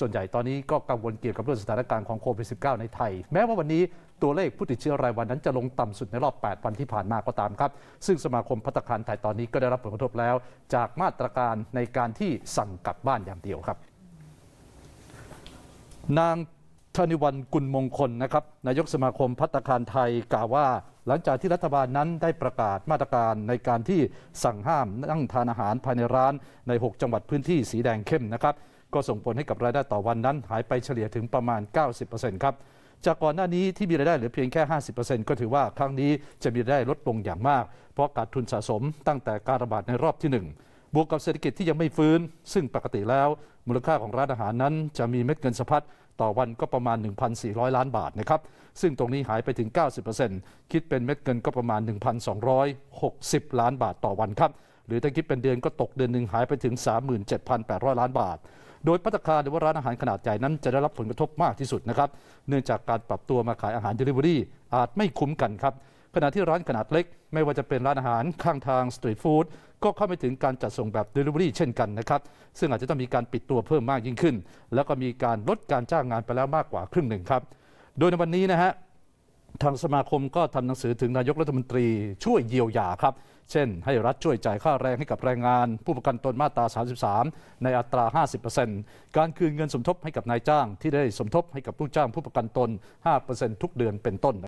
ส่วนใหญ่ตอนนี้ก็กังวลเกี่ยวกับเรื่องสถานการณ์ของโควิด -19 ในไทย แม้ว่าวันนี้ตัวเลขผู้ติดเชื้อรายวันนั้นจะลงต่ำสุดในรอบ 8 วันที่ผ่านมาก็ตามครับ ซึ่งสมาคมพัตตาคารไทยตอนนี้ก็ได้รับผลกระทบแล้ว จากมาตรการในการที่สั่งกลับบ้านอย่างเดียวครับ นางธนิวันกุลมงคลนะครับนายกสมาคมพัตตาคารไทยกล่าวว่า หลังจากที่รัฐบาลนั้นได้ประกาศมาตรการในการที่สั่งห้ามนั่งทานอาหารภายในร้านใน 6 จังหวัดพื้นที่สีแดงเข้มนะครับ ก็ส่งผลให้กับรายได้ต่อวันนั้นหายไปเฉลี่ยถึงประมาณ 90%ครับจากก่อนหน้านี้ที่มีรายได้เหลือเพียงแค่ 50%ก็ถือว่าครั้งนี้จะมีรายได้ลดลงอย่างมาก เพราะขาดทุนสะสมตั้งแต่การระบาดในรอบที่หนึ่งบวกกับเศรษฐกิจที่ยังไม่ฟื้น ซึ่งปกติแล้ว มูลค่าของร้านอาหารนั้น จะมีเม็ดเงินสะพัดต่อวันก็ประมาณ 1,400 ล้านบาทนะครับ ซึ่งตรงนี้หายไปถึง 90%คิดเป็นเม็ดเงินก็ประมาณ 1,260 ล้านบาทต่อวันครับ หรือถ้าคิดเป็นเดือนก็ตกเดือนหนึ่งหายไปถึง 37,800 ล้านบาท โดยพัตคารหรือว่าร้านอาหารขนาดใหญ่นั้นจะได้รับผลกระทบมากที่สุดนะครับ เนื่องจากการปรับตัวมาขายอาหาร Delivery อาจไม่คุ้มกันครับ ขณะที่ร้านขนาดเล็ก ไม่ว่าจะเป็นร้านอาหารข้างทางสตรีทฟู้ดก็เข้าไปถึงการจัดส่งแบบ Delivery เช่นกันนะครับ ซึ่งอาจจะต้องมีการปิดตัวเพิ่มมากยิ่งขึ้น แล้วก็มีการลดการจ้างงานไปแล้วมากกว่าครึ่งหนึ่งครับ โดยในวันนี้นะฮะทางสมาคมก็ทำหนังสือถึงนายกรัฐมนตรีช่วยเยียวยาครับ เช่น ให้รัฐช่วยจ่ายค่าแรงให้กับแรงงาน ผู้ประกันตนมาตรา 33 ในอัตรา 50%การคืนเงินสมทบให้กับนายจ้างที่ได้สมทบให้กับผู้จ้างผู้ประกันตน 5%ทุกเดือนเป็นต้น